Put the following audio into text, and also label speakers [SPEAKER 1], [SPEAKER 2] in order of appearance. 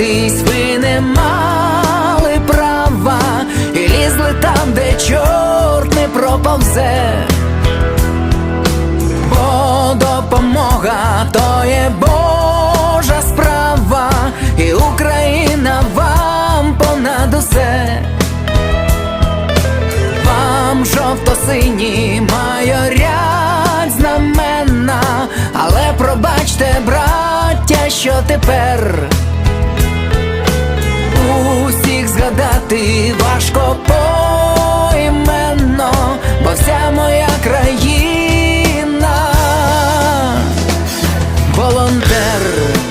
[SPEAKER 1] Боротись ви не мали права, і лізли там, де чорт не проповзе. Бо допомога то є Божа справа, і Україна вам понад усе. Вам жовто-сині майорять знамена, але пробачте, браття, що тепер волонтер.